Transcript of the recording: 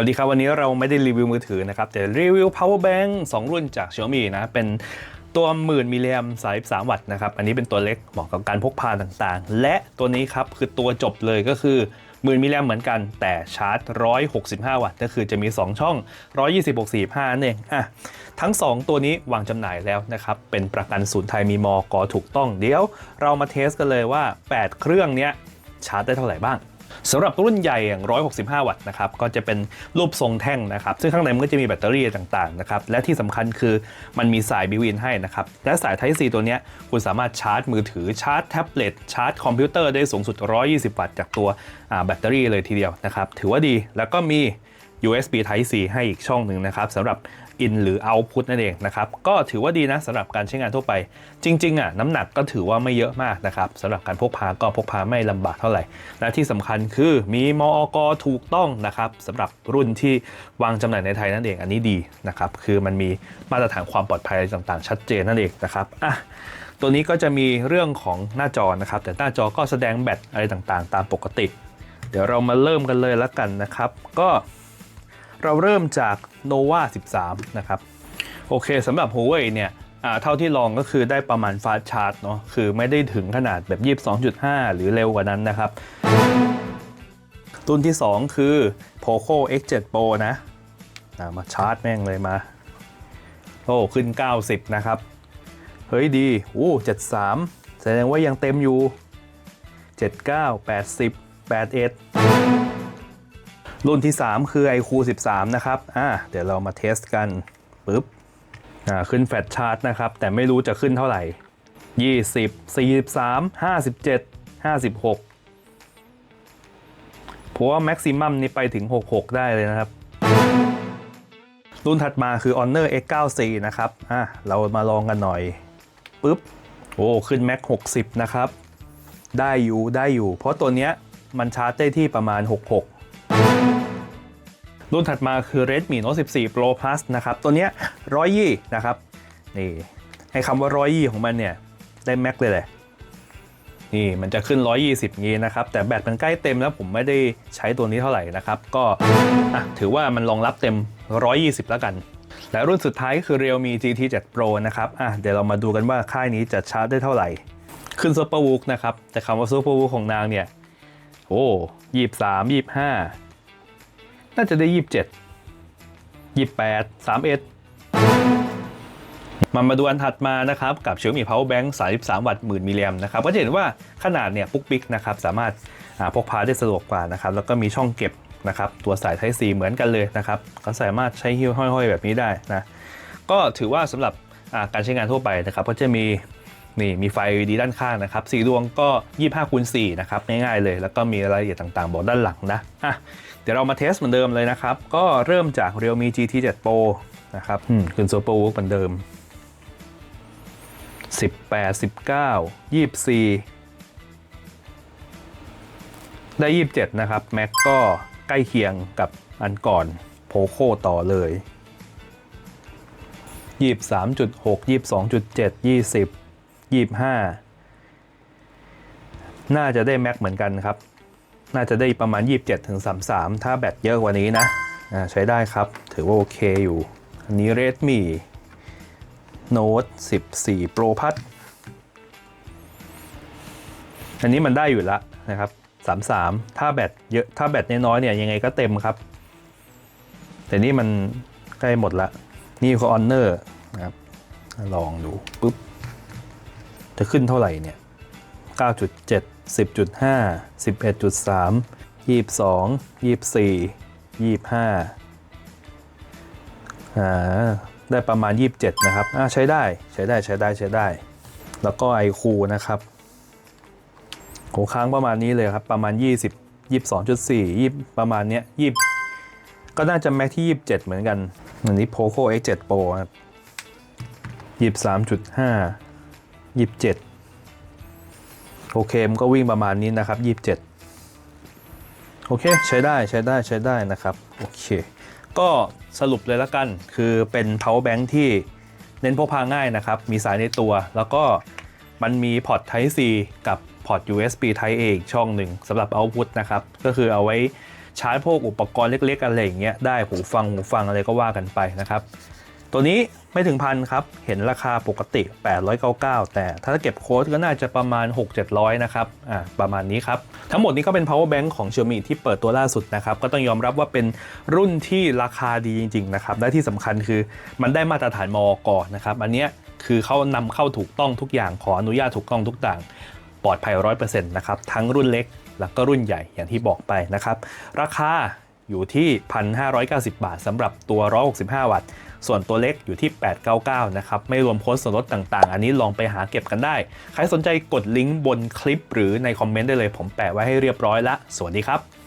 วัสดีครับ วันนี้เราไม่ได้รีวิวมือถือนะครับ แต่รีวิว power bank 2 รุ่นจาก Xiaomi นะ เป็นตัวหมื่นมิลลิแอม33วัตต์นะครับ อันนี้เป็นตัวเล็กเหมาะกับการพกพาต่างๆ และตัวนี้ครับ คือตัวจบเลยก็คือหมื่นมิลลิแอมเหมือนกัน แต่ชาร์จ 165 วัตต์ ก็คือจะมี 2 ช่อง 120 65นั่นเองอะทั้ง 2 ตัวนี้วางจำหน่ายแล้วนะครับ เป็นประกันศูนย์ไทยมีมอกอถูกต้องเดี๋ยว เรามาเทสกันเลยว่า 8 เครื่องเนี้ยชาร์จได้เท่าไหร่บ้าง สำหรับรุ่นใหญ่อย่าง 165 วัตต์นะครับก็จะเป็นรูปทรงแท่งนะครับ ซึ่งข้างในมันก็จะมีแบตเตอรี่ต่างๆนะครับและที่สำคัญคือมันมีสายบิวินให้นะครับและสาย Type C ตัวนี้คุณสามารถชาร์จมือถือชาร์จแท็บเล็ตชาร์จคอมพิวเตอร์ได้สูงสุด 120 วัตต์จากตัวแบตเตอรี่เลยทีเดียวนะครับถือว่าดีแล้วก็มี USB Type C ให้อีกช่องหนึ่งนะครับสำหรับ in หรือ output นั่นเองนะครับ ก็ถือว่าดีนะสำหรับการใช้งานทั่วไป จริงๆอะน้ำหนักก็ถือว่าไม่เยอะมากนะครับสำหรับการพกพาก็พกพาไม่ลำบากเท่าไหร่และที่สำคัญคือมีมอกถูกต้องนะครับสำหรับรุ่นที่วางจำหน่ายในไทยนั่นเองอันนี้ดีนะครับคือมันมีมาตรฐานความปลอดภัยอะไรต่างๆ ชัดเจนนั่นเองนะครับอะตัวนี้ก็จะมีเรื่องของหน้าจอนะครับ แต่หน้าจอก็แสดงแบตอะไรต่างๆ ตามปกติ เดี๋ยวเรามาเริ่มกันเลยแล้วกันนะครับ ก็ เราเริ่มจาก nova 13 นะครับ โอเคสำหรับ Huawei เนี่ยเท่าที่ลองก็คือได้ประมาณ fast charge เนาะคือไม่ได้ถึงขนาดแบบ 22.5 หรือเร็วกว่านั้นนะครับ รุ่นที่ 2 คือ Poco X7 Pro นะอ่ามาชาร์จแม่งเลยมา โอ้ขึ้น 90 นะครับ เฮ้ยดีโอ้73 แสดงว่ายังเต็มอยู่ 79 80 81 รุ่นที่ 3 คือ iQ 13 นะครับอ่าเดี๋ยวเรามาเทสกันปึ๊บอ่าขึ้นแฟลชชาร์จนะครับ แต่ไม่รู้จะขึ้นเท่าไหร่ 20 43 57 56เพราะว่าแม็กซิมัมนี่ไปถึง 66 ได้เลยนะครับ รุ่นถัดมาคือ Honor X94 นะครับอะเรามาลองกันหน่อยปึ๊บโอ้ขึ้นแม็ก60 นะครับ ได้อยู่ได้อยู่ เพราะตัวเนี้ยมันชาร์จได้ที่ประมาณ 66 รุ่นถัดมาคือ Redmi Note 14 Pro Plus นะครับ ตัวเนี้ยร้อยยี่นะครับ นี่ให้คำว่าร้อยยี่ของมันเนี่ย ได้แม็กเลยแหละ นี่มันจะขึ้น 120 งี้นะครับ แต่แบตมันใกล้เต็มแล้วผมไม่ได้ใช้ตัวนี้เท่าไหร่นะครับ ก็อะถือว่ามันรองรับเต็ม 120 แล้วกัน และรุ่นสุดท้ายคือ Realme GT 7 Pro นะครับอะเดี๋ยวเรามาดูกันว่าค่ายนี้จะชาร์จได้เท่าไหร่ ขึ้น Super w o o k นะครับ แต่คำว่า Super w o o k ของนางเนี่ย โอ้ยี่สามยี่ห้า น่าจะได้ยี่สิบเจ็ดยี่แปดสามเอ็ดมามาดูอันถัดมานะครับ กับ Xiaomi Power Bank 33 วัตต์หมื่นมิลลิแอมนะครับก็จะเห็นว่าขนาดเนี่ยปุ๊กปิ๊กนะครับสามารถอาพกพาได้สะดวกกว่านะครับแล้วก็มีช่องเก็บนะครับตัวสาย Type C เหมือนกันเลยนะครับก็สามารถใช้หิ้วห้อยๆ แบบนี้ได้นะก็ถือว่าสำหรับาการใช้งานทั่วไปนะครับก็จะมี นี่มีไฟ LED ด้านข้างนะครับสีดวงก็ 25คูณ4นะครับง่ายๆเลย แล้วก็มีรายละเอียดต่างๆ บอกด้านหลังนะอะเดี๋ยวเรามาเทสเหมือนเดิมเลยนะครับ ก็เริ่มจาก Realme GT 7 Pro นะครับอืมขึ้น Super w o o k เหมือนเดิม 18 19 24 ได้ 27 นะครับ แม็กก็ใกล้เคียงกับอันก่อนโพโคต่อเลย 23.6 22.7 20 ยี่ห้าน่าจะได้แม็กเหมือนกันครับ น่าจะได้ประมาณ 27ถึง33 ถ้าแบตเยอะกว่านี้นะใช้ได้ครับ ถือว่าโอเคอยู่ อันนี้ Redmi Note 14 Pro Plus อันนี้มันได้อยู่แล้วนะครับ 33 ถ้าแบตเยอะ ถ้าแบตน้อยๆเนี่ยยังไงก็เต็มครับ แต่นี่มันใกล้หมดละ นี่คือ Honor นะครับ ลองดูปุ๊บ จะขึ้นเท่าไหร่เนี่ย 9.7 10.5 11.3 22 24 25อ่าได้ประมาณ 27 นะครับอ่าใช้ได้ใช้ได้ใช้ได้ใช้ได้ แล้วก็ iQ นะครับโหค้างประมาณนี้เลยครับ ประมาณ 20 22.4 20ประมาณเนี้ย20 ก็น่าจะแม็กที่ 27 เหมือนกัน อันนี้ Poco X7 Pro ครับ23.5 27โอเคมันก็วิ่งประมาณนี้นะครับ27โอเคใช้ได้ใช้ได้ใช้ได้นะครับโอเคก็สรุปเลยละกัน คือเป็น power bank ที่เน้นพกพาง่ายนะครับ มีสายในตัว แล้วก็มันมีพอร์ต Type C กับพอร์ต USB Type A อีกช่องหนึ่งสำหรับ output นะครับ ก็คือเอาไว้ชาร์จพวกอุปกรณ์เล็กๆ อะไรอย่างเงี้ยได้หูฟังหูฟังอะไรก็ว่ากันไปนะครับ ตัวนี้ไม่ถึงพันครับ เห็นราคาปกติ 899 แต่ถ้าเก็บโค้ดก็น่าจะประมาณ 6-700 นะครับ อ่า ประมาณนี้ครับ ทั้งหมดนี้ก็เป็น power bank ของ Xiaomi ที่เปิดตัวล่าสุดนะครับ ก็ต้องยอมรับว่าเป็นรุ่นที่ราคาดีจริง ๆ นะครับ และที่สำคัญคือมันได้มาตรฐานมอกนะครับ อันเนี้ยคือเขานำเข้าถูกต้องทุกอย่าง ขออนุญาตถูกต้องทุกอย่าง ปลอดภัย 100%นะครับ ทั้งรุ่นเล็ก แล้วก็รุ่นใหญ่อย่างที่บอกไปนะครับ ราคาอยู่ที่ 1,590 บาทสำหรับตัว 165 วัตต์ ส่วนตัวเล็กอยู่ที่ 899 นะครับไม่รวมโค้ดส่วนลดต่างๆ อันนี้ลองไปหาเก็บกันได้ ใครสนใจกดลิงก์บนคลิป หรือในคอมเมนต์ได้เลยผมแปะไว้ให้เรียบร้อยละสวัสดีครับ